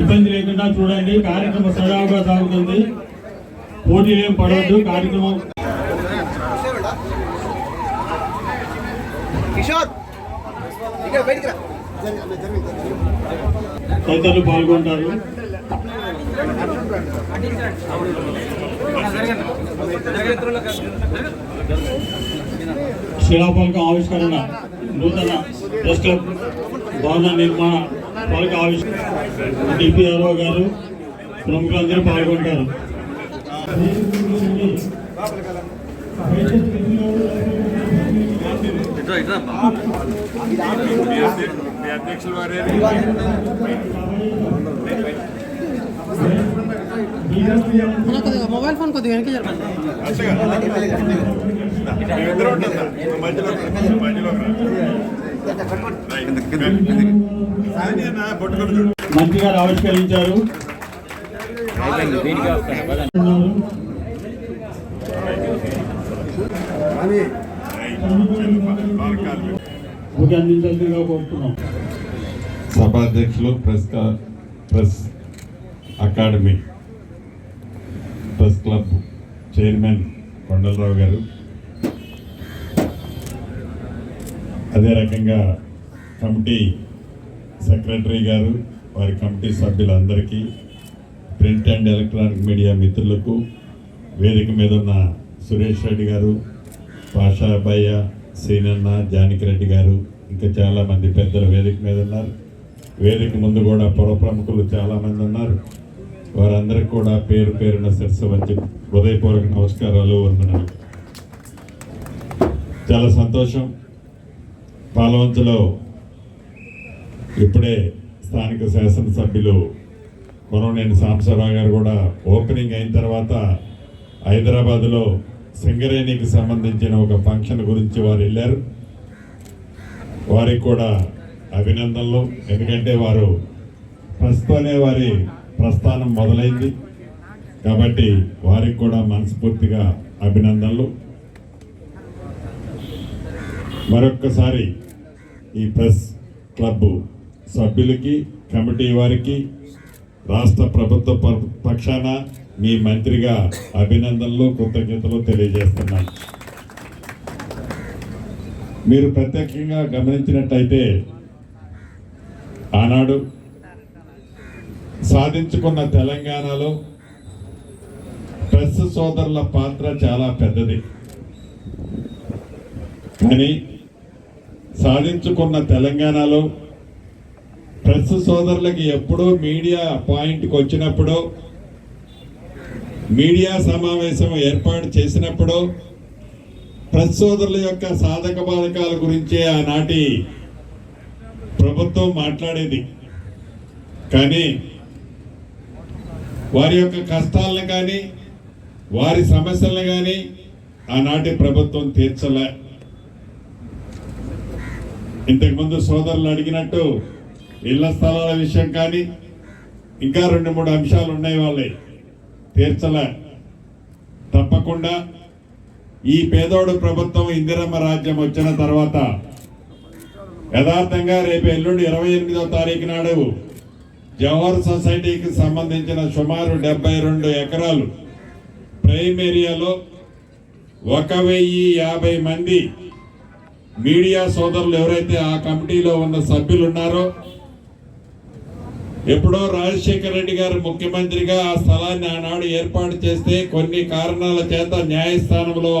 ఇబ్బంది లేకుండా చూడండి. కార్యక్రమం సజావుగా సాగుతుంది. పోటీలు ఏం పడవద్దు. కార్యక్రమం తదితరులు పాల్గొంటారు. శిలాఫలకం ఆవిష్కరణ నూతన క్లబ్ భవన నిర్మాణ ఫలక ఆవిష్కరణ డిపిఆర్ఓ గారు ప్రముఖులందరూ పాల్గొంటారు. మీ అధ్యక్షులు వారే. మొబైల్ ఫోన్ కొద్దిగా వెనక్కి జరపండి. మంచిగా మంత్రి గారు ఆవిష్కరించారు ముఖ్య సభాధ్యక్షులు press press academy press club chairman Kondalarao గారు అదే రకంగా కమిటీ సెక్రటరీ గారు వారి కమిటీ సభ్యులందరికీ ప్రింట్ అండ్ ఎలక్ట్రానిక్ మీడియా మిత్రులకు వేదిక మీద ఉన్న సురేష్ రెడ్డి గారు పాషాబయ్య సీనన్న జానిక్ రెడ్డి గారు ఇంకా చాలామంది పెద్దలు వేదిక మీద ఉన్నారు. వేదిక ముందు కూడా పౌర ప్రముఖులు చాలామంది ఉన్నారు. వారందరికీ కూడా పేరు పేరున శిరస్సు వచ్చి హృదయపూర్వక నమస్కారాలు వందనాలు. చాలా సంతోషం. పాలవంతులో ఇప్పుడే స్థానిక శాసనసభ్యులు కొననేని సాంబశివరావు గారు కూడా ఓపెనింగ్ అయిన తర్వాత హైదరాబాద్లో సింగరేణికి సంబంధించిన ఒక ఫంక్షన్ గురించి వారు వెళ్ళారు. వారికి కూడా అభినందనలు. ఎందుకంటే వారు ప్రస్తుతనే వారి ప్రస్థానం మొదలైంది. కాబట్టి వారికి కూడా మనస్ఫూర్తిగా అభినందనలు. మరొక్కసారి ఈ ప్రెస్ క్లబ్ సభ్యులకి కమిటీ వారికి రాష్ట్ర ప్రభుత్వ ప- పక్షాన మీ మంత్రిగా అభినందనలు కృతజ్ఞతలు తెలియజేస్తున్నాను మీరు ప్రత్యేకంగా గమనించినట్టయితే ఆనాడు సాధించుకున్న తెలంగాణలో ప్రెస్ సోదరుల పాత్ర చాలా పెద్దది. కానీ సాధించుకున్న తెలంగాణలో ప్రెస్ సోదరులకి ఎప్పుడో మీడియా పాయింట్కి వచ్చినప్పుడు మీడియా సమావేశం ఏర్పాటు చేసినప్పుడు ప్రెస్ సోదరుల యొక్క సాధక బాధకాల గురించే ఆనాటి ప్రభుత్వం మాట్లాడేది. కానీ వారి యొక్క కష్టాలను కానీ వారి సమస్యలను కానీ ఆనాటి ప్రభుత్వం తీర్చలే. ఇంతకుముందు సోదరులు అడిగినట్టు ఇళ్ళ స్థలాల విషయం కానీ ఇంకా రెండు మూడు అంశాలు ఉన్నాయి వాళ్ళే. తీర్చలే. తప్పకుండా ఈ పేదోడు ప్రభుత్వం ఇందిరమ్మ రాజ్యం వచ్చిన తర్వాత యథార్థంగా రేపు ఎల్లుండి ఇరవై ఎనిమిదో తారీఖు నాడు జవహర్ సొసైటీకి సంబంధించిన సుమారు డెబ్బై రెండు ఎకరాలు ప్రైమ్ ఏరియాలో ఒక వెయ్యి యాభై మంది మీడియా సోదరులు ఎవరైతే ఆ కమిటీలో ఉన్న సభ్యులు ఉన్నారో ఎప్పుడో రాజశేఖర రెడ్డి గారు ముఖ్యమంత్రిగా ఆ స్థలాన్ని ఆనాడు ఏర్పాటు చేస్తే కొన్ని కారణాల చేత న్యాయస్థానంలో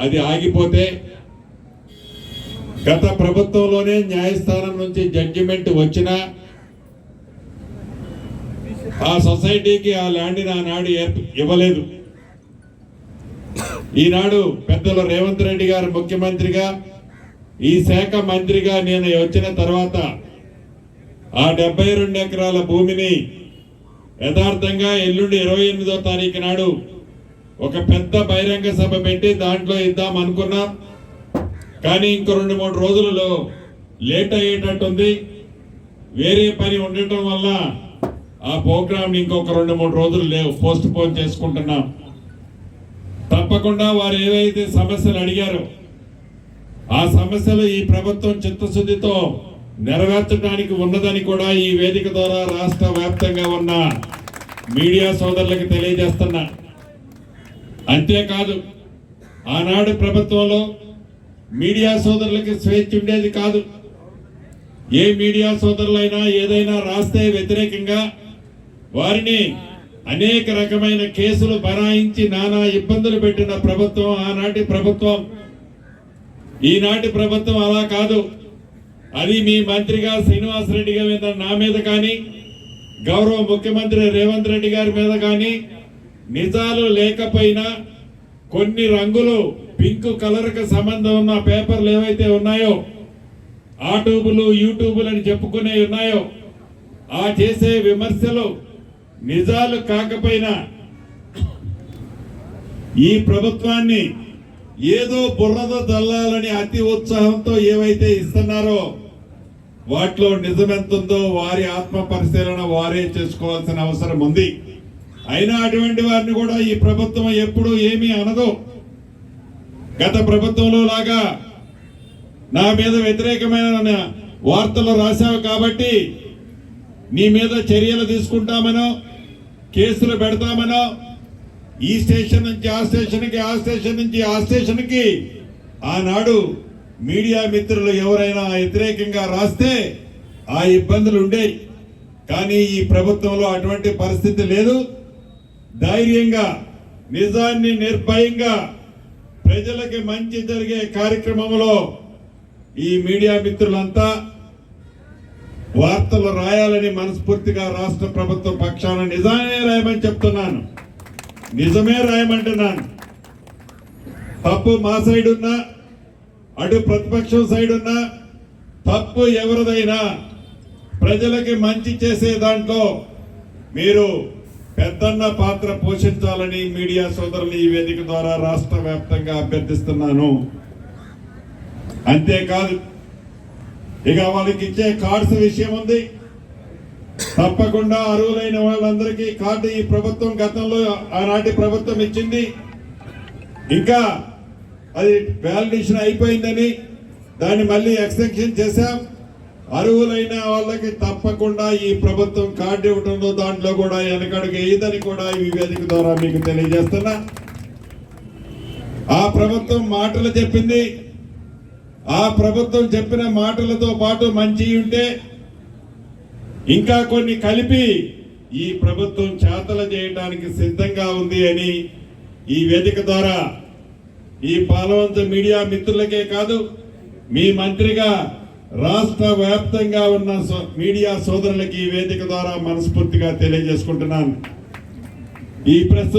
అది ఆగిపోతే గత ప్రభుత్వంలోనే న్యాయస్థానం నుంచి జడ్జిమెంట్ వచ్చినా ఆ సొసైటీకి ఆ ల్యాండ్ని ఆనాడు ఇవ్వలేదు. ఈనాడు పెద్దలు రేవంత్ రెడ్డి గారు ముఖ్యమంత్రిగా ఈ శాఖ మంత్రిగా నేను వచ్చిన తర్వాత ఆ డెబ్బై రెండు ఎకరాల భూమిని యథార్థంగా ఎల్లుండి ఇరవై ఎనిమిదో తారీఖు నాడు ఒక పెద్ద బహిరంగ సభ పెట్టి దాంట్లో ఇద్దాం అనుకున్నాం. కానీ ఇంకో రెండు మూడు రోజులలో లేట్ అయ్యేటట్టుంది. వేరే పని ఉండటం వల్ల ఆ ప్రోగ్రామ్ ఇంకొక రెండు మూడు రోజులు లేవు పోస్ట్ పోన్ చేసుకుంటున్నాం. తప్పకుండా వారు ఏవైతే సమస్యలు అడిగారో ఆ సమస్యలు ఈ ప్రభుత్వం చిత్తశుద్ధితో నెరవేర్చడానికి ఉన్నదని కూడా ఈ వేదిక ద్వారా రాష్ట్ర వ్యాప్తంగా ఉన్న మీడియా సోదరులకు తెలియజేస్తున్నా. అంతేకాదు ఆనాడు ప్రభుత్వంలో మీడియా సోదరులకి స్వేచ్ఛ ఉండేది కాదు. ఏ మీడియా సోదరులైనా ఏదైనా రాస్తే వ్యతిరేకంగా వారిని అనేక రకమైన కేసులు బనాయించి నానా ఇబ్బందులు పెట్టిన ప్రభుత్వం ఆనాటి ప్రభుత్వం ఈనాటి ప్రభుత్వం అలా కాదు. అది మీ మంత్రిగా శ్రీనివాసరెడ్డి గారి మీద నా మీద కానీ గౌరవ ముఖ్యమంత్రి రేవంత్ రెడ్డి గారి మీద కానీ నిజాలు లేకపోయినా కొన్ని రంగులు పింక్ కలర్కు సంబంధం ఉన్న పేపర్లు ఏవైతే ఉన్నాయో ఆ ట్యూబులు యూట్యూబులు అని చెప్పుకునే ఉన్నాయో ఆ చేసే విమర్శలు నిజాలు కాకపోయినా ఈ ప్రభుత్వాన్ని ఏదో బుర్రద తల్లాలని అతి ఉత్సాహంతో ఏవైతే ఇస్తున్నారో వాటిలో నిజమెంతుందో వారి ఆత్మ పరిశీలన వారే చేసుకోవాల్సిన అవసరం ఉంది. అయినా అటువంటి వారిని కూడా ఈ ప్రభుత్వం ఎప్పుడూ ఏమీ అనదు. గత ప్రభుత్వంలో లాగా నా మీద వ్యతిరేకమైన వార్తలు రాశావు కాబట్టి నీ మీద చర్యలు తీసుకుంటామనో కేసులు పెడతామనో ఈ స్టేషన్ నుంచి ఆ స్టేషన్కి ఆ స్టేషన్ నుంచి ఆ స్టేషన్కి ఆనాడు మీడియా మిత్రులు ఎవరైనా వ్యతిరేకంగా రాస్తే ఆ ఇబ్బందులు ఉండేవి కానీ ఈ ప్రభుత్వంలో అటువంటి పరిస్థితి లేదు. ధైర్యంగా నిజాన్ని నిర్భయంగా ప్రజలకి మంచి జరిగే కార్యక్రమంలో ఈ మీడియా మిత్రులంతా వార్తలు రాయాలని మనస్ఫూర్తిగా రాష్ట్ర ప్రభుత్వ పక్షాన నిజామే రాయమని చెప్తున్నాను. నిజమే రాయమంటున్నాను. తప్పు మా సైడ్ ఉన్నా అటు ప్రతిపక్షం సైడ్ ఉన్నా తప్పు ఎవరిదైనా ప్రజలకి మంచి చేసే దాంట్లో మీరు పెద్దన్న పాత్ర పోషించాలని మీడియా సోదరులు ఈ వేదిక ద్వారా రాష్ట్ర వ్యాప్తంగా అభ్యర్థిస్తున్నాను. అంతేకాదు ఇక వాళ్ళకి ఇచ్చే కార్డ్స్ విషయం ఉంది. తప్పకుండా అర్హులైన వాళ్ళందరికీ కార్డు ఈ ప్రభుత్వం గతంలో ఆనాటి ప్రభుత్వం ఇచ్చింది. ఇంకా అది వ్యాలిడేషన్ అయిపోయిందని దాన్ని మళ్ళీ ఎక్స్టెన్షన్ చేశాం. అర్హులైన వాళ్ళకి తప్పకుండా ఈ ప్రభుత్వం కార్డు ఇవ్వడంలో దాంట్లో కూడా వెనకడుగు ఏదని కూడా ఈ వేదిక ద్వారా మీకు తెలియజేస్తున్నా. ఆ ప్రభుత్వం మాటలు చెప్పింది. ఆ ప్రభుత్వం చెప్పిన మాటలతో పాటు మంచి ఉంటే ఇంకా కొన్ని కలిపి ఈ ప్రభుత్వం చేతలు చేయడానికి సిద్ధంగా ఉంది అని ఈ వేదిక ద్వారా ఈ పాలవంత మీడియా మిత్రులకే కాదు మీ మంత్రిగా రాష్ట్ర వ్యాప్తంగా ఉన్న సో- మీడియా సోదరులకి ఈ వేదిక ద్వారా మనస్ఫూర్తిగా తెలియజేసుకుంటున్నాను. ఈ ప్రెస్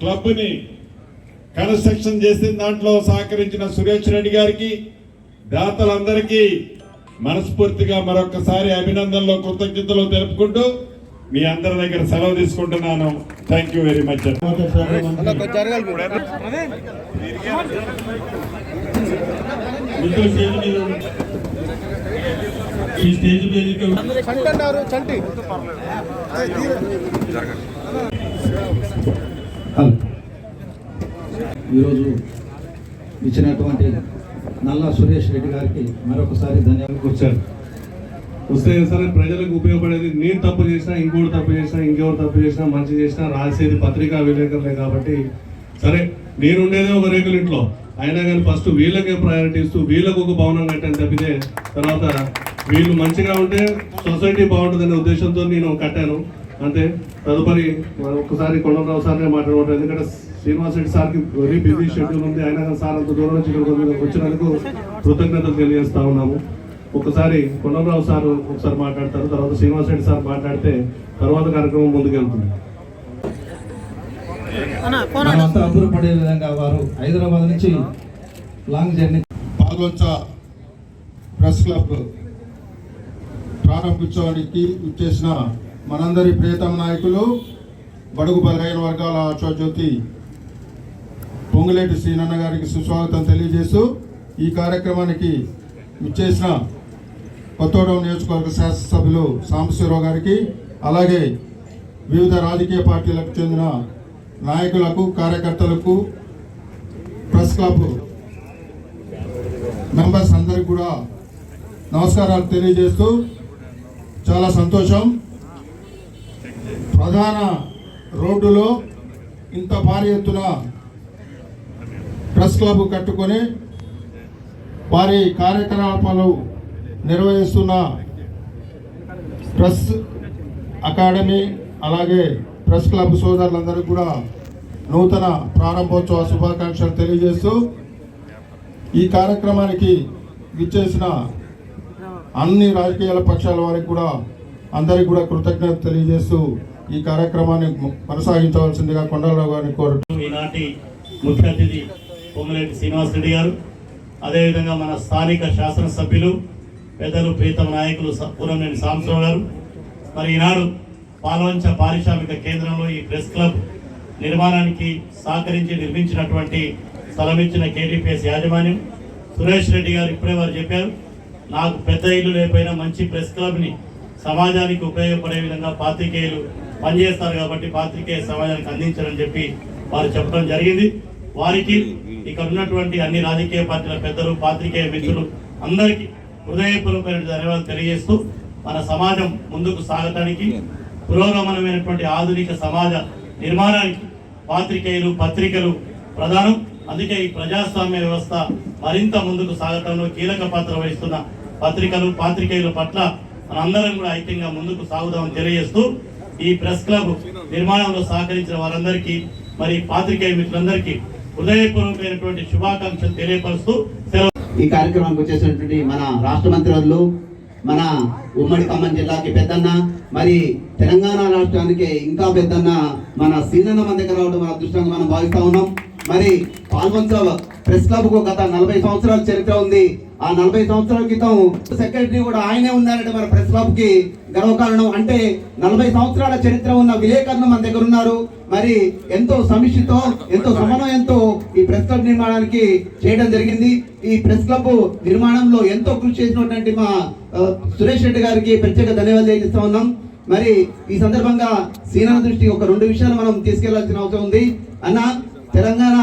క్లబ్ని కన్స్ట్రక్షన్ చేసిన దాంట్లో సహకరించిన సురేష్ రెడ్డి గారికి దాతలందరికీ మనస్ఫూర్తిగా మరొకసారి అభినందనలు కృతజ్ఞతలు తెలుపుకుంటూ మీ అందరి దగ్గర సెలవు తీసుకుంటున్నాను. Thank you very much stage మీద ఈ స్టేజ్ చంటి ఈరోజు ఇచ్చినటువంటి నల్ల సురేష్ రెడ్డి గారికి మరొకసారి ధన్యవాదాలు. కూర్చారు వస్తే సరే ప్రజలకు ఉపయోగపడేది నేను తప్పు చేసినా ఇంకోటి తప్పు చేసినా ఇంకెవరు తప్పు చేసినా మంచి చేసినా రాసేది పత్రికా విలేకరులే కాబట్టి సరే నేనుండేదే ఒక రేకుల ఇంట్లో. అయినా కానీ ఫస్ట్ వీళ్ళకే ప్రయారిటీ ఇస్తూ వీళ్ళకు ఒక భవనం కట్టని తప్పితే తర్వాత వీళ్ళు మంచిగా ఉంటే సొసైటీ బాగుంటుందనే ఉద్దేశంతో నేను కట్టాను. అంతే. తదుపరి ఒకసారి ఒక్కసారి కొండరావు సార్నే మాట్లాడమంటారు. ఎందుకంటే శ్రీనివాస్ రెడ్డి సార్కి వెరీ బిజీ షెడ్యూల్ ఉంది. అయినా కానీ సార్ అంత దూరం నుంచి ఇక్కడికి వచ్చినందుకు కృతజ్ఞతలు తెలియజేస్తా ఉన్నాము. ఒకసారి కొండరావు సార్ ఒకసారి మాట్లాడతారు. తర్వాత శ్రీనివాస్ రెడ్డి సార్ మాట్లాడితే తర్వాత కార్యక్రమం ముందుకెళ్తుంది మనమంతా అబ్బురపడే విధంగా వారు హైదరాబాద్ నుంచి long journey Palvancha press club ప్రారంభించడానికి ఇచ్చేసిన మనందరి ప్రియతమ నాయకులు బడుగు బలహీన వర్గాల ఆశోజ్యోతి పొంగులేటి శ్రీనన్న గారికి సుస్వాగతం తెలియజేస్తూ ఈ కార్యక్రమానికి ఇచ్చేసిన కొత్తగూడెం నియోజకవర్గ శాసనసభ్యులు సాంబశివరావు గారికి అలాగే వివిధ రాజకీయ పార్టీలకు చెందిన నాయకులకు కార్యకర్తలకు ప్రెస్ క్లబ్ మెంబర్స్ అందరికి కూడా నమస్కారాలు తెలియజేస్తూ చాలా సంతోషం. ప్రధాన రోడ్డులో ఇంత భారీ ఎత్తున ప్రెస్ క్లబ్ కట్టుకొని వారి కార్యకలాపాలు నిర్వహిస్తున్న ప్రెస్ అకాడమీ అలాగే ప్రెస్ క్లబ్ సోదరులందరికీ కూడా నూతన ప్రారంభోత్సవ శుభాకాంక్షలు తెలియజేస్తూ ఈ కార్యక్రమానికి విచ్చేసిన అన్ని రాజకీయాల పక్షాల వారికి కూడా అందరికీ కూడా కృతజ్ఞత తెలియజేస్తూ ఈ కార్యక్రమాన్ని కొనసాగించవలసిందిగా కొండలరావు గారిని కోరుతూ ఈనాటి ముఖ్య అతిథి పొంగులేటి శ్రీనివాసరెడ్డి గారు. అదేవిధంగా మన స్థానిక శాసనసభ్యులు పెద్దలు ప్రీతమ నాయకులు స- పూరంనేని సాంబశివరావు గారు. మరి ఈనాడు పాలవంచ పారిశ్రామిక కేంద్రంలో ఈ ప్రెస్ క్లబ్ నిర్మాణానికి సహకరించి నిర్మించినటువంటి స్థలం ఇచ్చిన కేటీపీఎస్ యాజమాన్యం సురేష్ రెడ్డి గారు ఇప్పుడే వారు చెప్పారు నాకు పెద్ద ఇల్లు లేకపోయినా మంచి ప్రెస్ క్లబ్ని సమాజానికి ఉపయోగపడే విధంగా పాత్రికేయులు పనిచేస్తారు కాబట్టి పాత్రికేయ సమాజానికి అందించారని చెప్పి వారు చెప్పడం జరిగింది. వారికి ఇక్కడ ఉన్నటువంటి అన్ని రాజకీయ పార్టీల పెద్దలు పాత్రికేయ మిత్రులు అందరికీ హృదయపూర్వకమైన ధన్యవాదాలు తెలియజేస్తూ మన సమాజం ముందుకు సాగటానికి పురోగమనమైనటువంటి ఆధునిక సమాజ నిర్మాణానికి పాత్రికేయులు పత్రికలు ప్రధానం. అందుకే ఈ ప్రజాస్వామ్య వ్యవస్థ మరింత ముందుకు సాగటంలో కీలక పాత్ర వహిస్తున్న పత్రికలు పాత్రికేయుల పట్ల మనందరం కూడా ఐక్యంగా ముందుకు సాగుదామని తెలియజేస్తూ ఈ ప్రెస్ క్లబ్ నిర్మాణంలో సహకరించిన వారందరికీ మరి పాత్రికేయ మిత్రులందరికీ హృదయపూర్వకమైనటువంటి శుభాకాంక్షలు తెలియపరుస్తూ ఈ కార్యక్రమానికి వచ్చేసినటువంటి మన రాష్ట్ర మంత్రులు మన ఉమ్మడి ఖమ్మం జిల్లాకి పెద్దన్న మరి తెలంగాణ రాష్ట్రానికి ఇంకా పెద్దన్న మన సీనన్న మన దగ్గర రావడం మన అదృష్టంగా మనం భావిస్తా ఉన్నాం. మరి పాల్వంచ ప్రెస్ క్లబ్కు గత నలభై సంవత్సరాల చరిత్ర ఉంది. ఆ నలభై సంవత్సరాల క్రితం సెక్రటరీ కూడా ఆయనే ఉన్నారంటే మన ప్రెస్ క్లబ్కి. గర్వకారణం అంటే నలభై సంవత్సరాల చరిత్ర ఉన్న విలేకరులు మన దగ్గర ఉన్నారు. మరి ఎంతో సమిష్టితో ఎంతో సమన్వయంతో ఈ ప్రెస్ క్లబ్ నిర్మాణానికి చేయడం జరిగింది. ఈ ప్రెస్ క్లబ్ నిర్మాణంలో ఎంతో కృషి చేసినటువంటి మా సురేష్ రెడ్డి గారికి ప్రత్యేక ధన్యవాదాలు తెలియజేస్తా ఉన్నాం. మరి ఈ సందర్భంగా సీనా దృష్టి ఒక రెండు విషయాలు మనం తీసుకెళ్ళాల్సిన అవసరం ఉంది. అన్న తెలంగాణ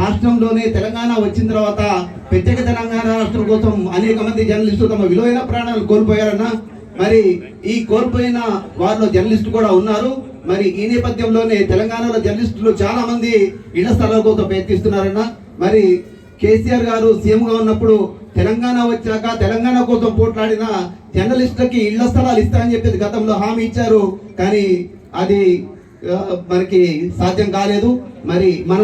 రాష్ట్రంలోనే తెలంగాణ వచ్చిన తర్వాత ప్రత్యేక తెలంగాణ రాష్ట్రం కోసం అనేక మంది జర్నలిస్టులు తమ విలువైన ప్రాణాలు కోల్పోయారన్న మరి ఈ కోల్పోయిన వారిలో జర్నలిస్టు కూడా ఉన్నారు. మరి ఈ నేపథ్యంలోనే తెలంగాణలో జర్నలిస్టులు చాలా మంది ఇళ్ళ స్థలాల కోసం ప్రయత్నిస్తున్నారన్న మరి కేసీఆర్ గారు సీఎంగా ఉన్నప్పుడు తెలంగాణ వచ్చాక తెలంగాణ కోసం పోట్లాడిన జర్నలిస్టులకి ఇళ్ళ స్థలాలు ఇస్తారని చెప్పేసి గతంలో హామీ ఇచ్చారు. కానీ అది మనకి సాధ్యం కాలేదు. మరి మన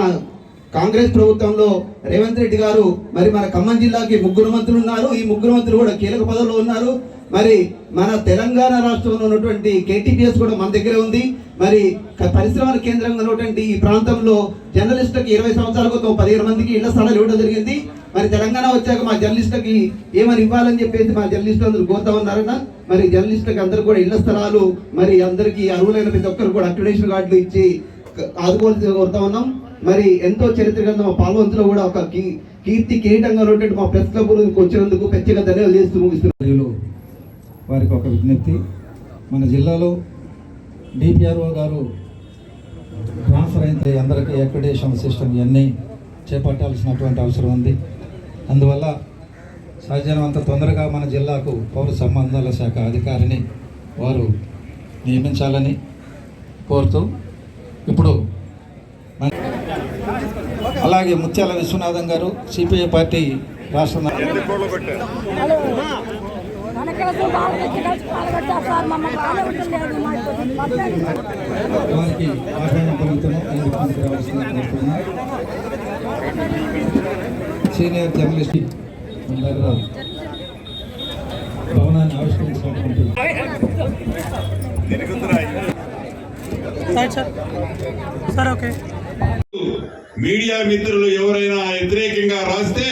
కాంగ్రెస్ ప్రభుత్వంలో రేవంత్ రెడ్డి గారు మరి మన ఖమ్మం జిల్లాకి ముగ్గురు మంత్రులు ఉన్నారు. ఈ ముగ్గురు మంత్రులు కూడా కీలక పదవుల్లో ఉన్నారు. మరి మన తెలంగాణ రాష్ట్రంలో ఉన్నటువంటి కేటీపీఎస్ కూడా మన దగ్గరే ఉంది. మరి పరిశ్రమల కేంద్రంగా ఉన్నటువంటి ఈ ప్రాంతంలో జర్నలిస్టులకి ఇరవై సంవత్సరాల క్రితం పదిహేను మందికి ఇళ్ళ స్థలాలు ఇవ్వడం జరిగింది. మరి తెలంగాణ వచ్చాక మా జర్నలిస్టులకి ఏమని ఇవ్వాలని చెప్పేసి మా జర్నలిస్టులు అందరూ కోరుతా ఉన్నారన్న మరి జర్నలిస్టులకి అందరూ కూడా ఇళ్ళ స్థలాలు మరి అందరికీ అర్హులైన ప్రతి ఒక్కరు కూడా అక్రిడేషన్ కార్డులు ఇచ్చి ఆదుకోవాల్సి కోరుతా ఉన్నాం. మరి ఎంతో చరిత్ర చరిత్రగా మా పాల్వంతులో కూడా ఒక కీ- కీర్తి కిరీటంగా ఉన్నటువంటి మా ప్రెస్ క్లబ్ వచ్చినందుకు ప్రత్యేక ధన్యవాదాలు చేస్తూ ముగిస్తున్నాం. వారికి ఒక విజ్ఞప్తి. మన జిల్లాలో డిపిఆర్ఓ గారు ట్రాన్స్ఫర్ అయితే అందరికీ అక్రిడేషన్ సిస్టమ్ ఇవన్నీ చేపట్టాల్సినటువంటి అవసరం ఉంది. అందువల్ల సాధ్యమైనంత తొందరగా మన జిల్లాకు పౌర సంబంధాల శాఖ అధికారిని వారు నియమించాలని కోరుతూ ఇప్పుడు అలాగే ముత్యాల విశ్వనాథం గారు సిపిఐ పార్టీ రాష్ట్ర నా- మనకెళ్ళి వాళ్ళకి కలిసి పాల్గొట్టారు సార్ మమ్మల్ని బాగా ఉండలేదు మాకు వారికి ఆహ్వానం పలుకుతున్నాం ఎందుకు ముందుకు రావాల్సిందిగా కోరుతున్నాం. సీనియర్ జర్నలిస్ట్ భవనాన్ని ఆవిష్కరించినటువంటి sir sir sir okay media మిత్రులు ఎవరైనా వ్యతిరేకంగా రాస్తే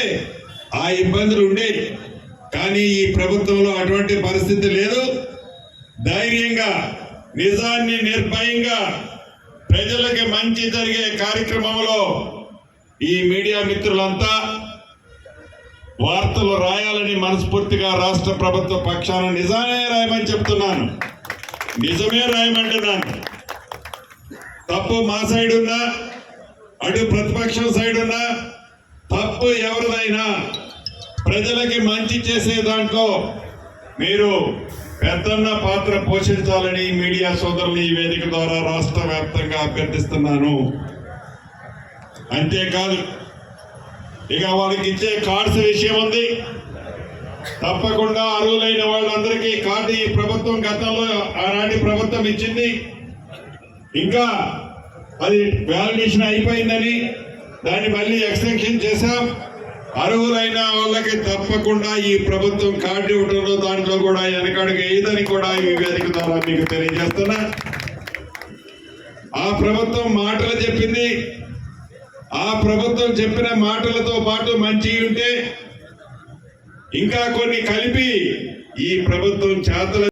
ఆ ఇబ్బందులు ఉండేవి కానీ ఈ ప్రభుత్వంలో అటువంటి పరిస్థితి లేదు. ధైర్యంగా నిజాన్ని నిర్భయంగా ప్రజలకి మంచి జరిగే కార్యక్రమంలో ఈ మీడియా మిత్రులంతా వార్తలు రాయాలని మనస్ఫూర్తిగా రాష్ట్ర ప్రభుత్వ పక్షాన నిజానే రాయమని చెప్తున్నాను. నిజమే రాయమంటున్నాను. తప్పు మా సైడ్ ఉన్నా అటు ప్రతిపక్షం సైడ్ ఉన్నా తప్పు ఎవరిదైనా ప్రజలకి మంచి చేసే దాంట్లో మీరు పెద్దన్న పాత్ర పోషించాలని మీడియా సోదరులు ఈ వేదిక ద్వారా రాష్ట్ర వ్యాప్తంగా అభ్యర్థిస్తున్నాను. అంతేకాదు ఇక వాళ్ళకి ఇచ్చే కార్డ్స్ విషయం ఉంది. తప్పకుండా అర్హులైన వాళ్ళందరికీ కార్డు ఈ ప్రభుత్వం గతంలో ఆనాటి ప్రభుత్వం ఇచ్చింది. ఇంకా అది వ్యాలిడేషన్ అయిపోయిందని దాన్ని మళ్ళీ ఎక్స్టెన్షన్ చేశాం. అర్హులైన వాళ్ళకి తప్పకుండా ఈ ప్రభుత్వం కార్డు ఇవ్వడంలో దాంట్లో కూడా వెనకడుగు వేయదని కూడా ఈ వేదిక ద్వారా మీకు తెలియజేస్తున్నా. ఆ ప్రభుత్వం మాటలు చెప్పింది. ఆ ప్రభుత్వం చెప్పిన మాటలతో పాటు మంచి ఉంటే ఇంకా కొన్ని కలిపి ఈ ప్రభుత్వం చేతల